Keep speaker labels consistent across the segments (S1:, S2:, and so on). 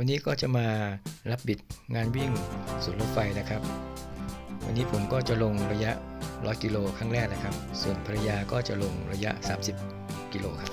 S1: วันนี้ก็จะมารับบิดงานวิ่งสุดรถไฟนะครับ วันนี้ผมก็จะลงระยะ 100 กิโลครั้งแรกนะครับ ส่วนภรรยาก็จะลงระยะ 30 กิโลครับ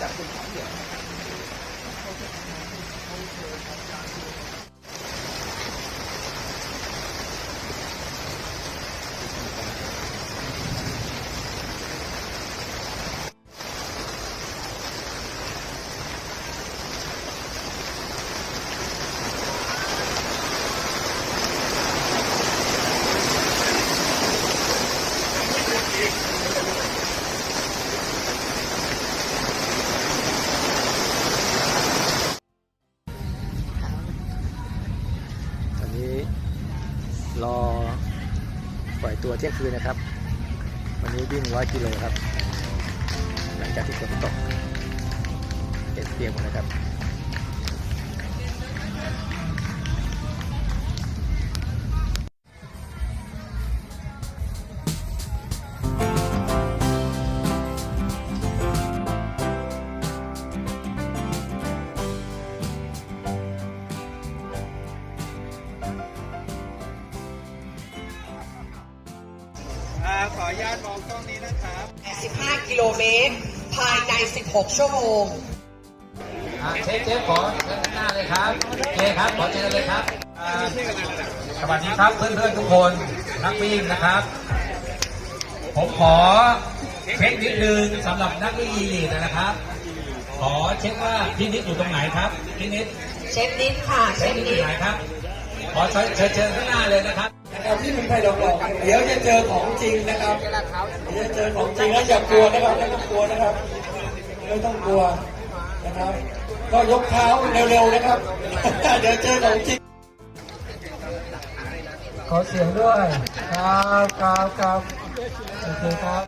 S2: ต้องสั่งเพิ่มอกเห
S1: นักแล้ว เที่ยงคืนนะครับ วันนี้วิ่งร้อยกิโลครับ หลังจากที่ฝนตกเต็มเปียงหมดนะครับ
S2: ญาตมองกล้องนี้นะครับ
S3: 15กิโลเมตร ภายใน 16 ชั่วโมง
S4: อ่าเชฟเชฟขอเชิญข้างหน้าเลยครับเจครับ ขอเชิญเลยครับอ่าสวัสดีครับเพื่อนๆทุกคนนักวิ่งนะครับ ผมขอเช็คนิดนึงสำหรับนักวิ่งอีลีทนะครับ ขอเช็คว่าพี่นิดอยู่ตรงไหนครับพี่นิด
S3: เชฟนิดค่ะ เช
S4: เช็ค
S3: ฟ
S4: นิดอ
S3: นิด
S4: ยู่ไหนครับ ขอเชิญเชิญเชิญข้างหน้าเลยนะครับ
S5: นะครับที่เป็นไทยหลอกๆเดี๋ยวจะเจอของจริงนะครับ เดี๋ยวจะเจอของจริงแล้วอย่ากลัวนะครับไม่ต้องกลัวนะครับไม่ต้องกลัวนะครับ ก็ยกเท้าเร็วๆนะครับ เดี๋ยวเจอของจริง ขอเสียงด้วยครับครับครับโอเคครับ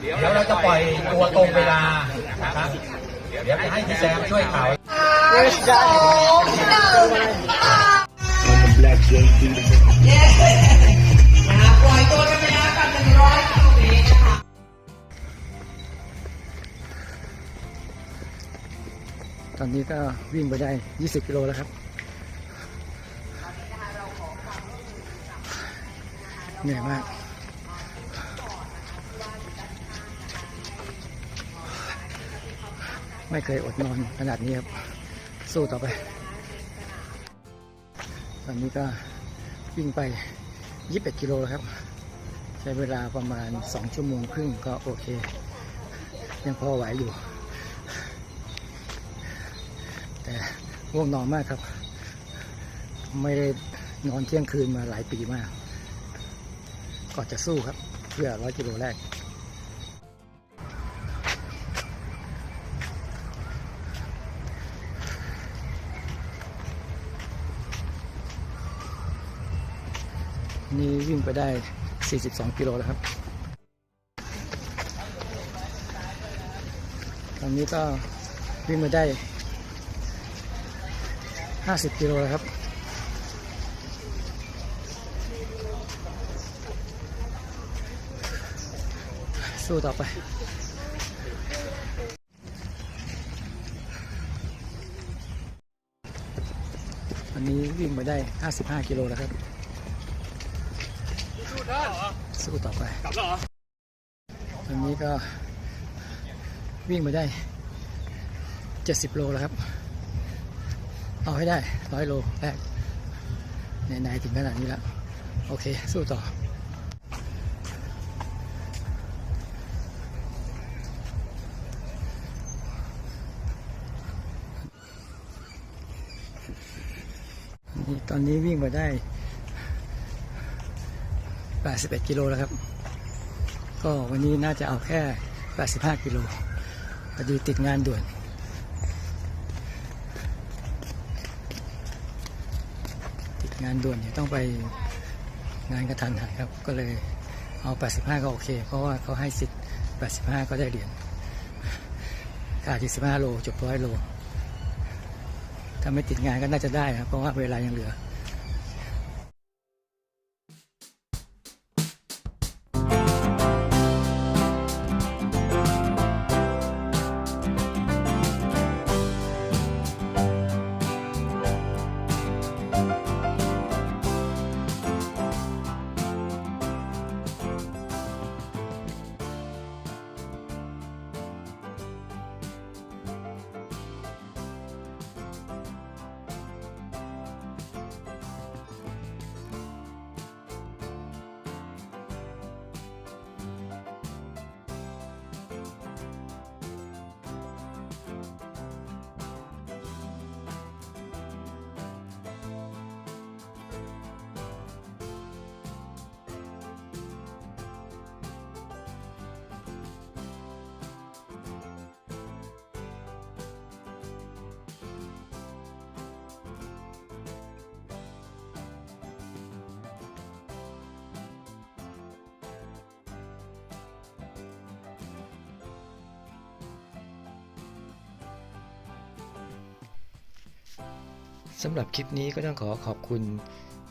S4: เดี๋ยวเราจะปล่อยตัวตรงเวลานะครับ เดี๋ยวจะให้พี่แซมช่วยข่าว
S3: สองห ปล่อยตัวกันไปแล้วกับ100กิโลเมตรนะคะ
S1: ตอนนี้ก็วิ่งไปได้ 20 กิโลแล้วครับเหนื่อยมาก ไม่เคยอดนอนขนาดนี้ครับ สู้ต่อไป ตอนนี้ก็ วิ่งไป 21 กิโลครับ ใช้เวลาประมาณ 2 ชั่วโมงครึ่งก็โอเค ยังพอไหวอยู่ แต่ง่วงนอนมากครับ ไม่ได้นอนเที่ยงคืนมาหลายปีมาก ก็จะสู้ครับ เพื่อร้อยกิโลแรก นี่วิ่งไปได้ 42 กิโลแล้วครับ ตอนนี้ก็วิ่งมาได้ 50 กิโลแล้วครับ สู้ต่อไปวันนี้วิ่งมาได้ 55 กิโลแล้วครับ สู้ต่อไปวันนี้ก็วิ่งมาได้ 70 โลแล้วครับ เอาให้ได้ 100 โลแรกไหนๆถึงขนาดนี้แล้ว โอเค สู้ต่อตอนนี้วิ่งมาได้ 81กิโลแล้วครับ ก็วันนี้น่าจะเอาแค่ 85กิโลพอดีติดงานด่วน ติดงานด่วนเนี่ยต้องไปงานกระทันหันครับ ก็เลยเอา 85 ก็โอเค เพราะว่าเขาให้สิทธิ์ 85 ก็ได้เหรียญขาดอีก15 โลจบร้อยโล ถ้าไม่ติดงานก็น่าจะได้ครับ เพราะว่าเวลายังเหลือ สำหรับคลิปนี้ก็ต้องขอขอบคุณ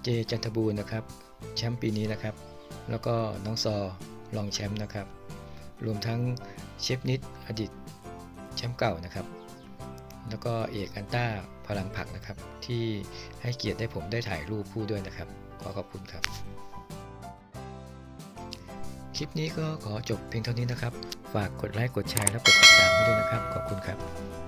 S1: เจจันทบูรณ์นะครับ แชมป์ปีนี้นะครับ แล้วก็น้องซอรองแชมป์นะครับ รวมทั้งเชฟนิดอดีตแชมป์เก่านะครับ แล้วก็เอกอันต้าพลังผักนะครับ ที่ให้เกียรติได้ผมได้ถ่ายรูปคู่ด้วยนะครับ ขอขอบคุณครับ คลิปนี้ก็ขอจบเพียงเท่านี้นะครับ ฝากกดไลค์กดแชร์และกดติดตามไว้ด้วยนะครับ ขอบคุณครับ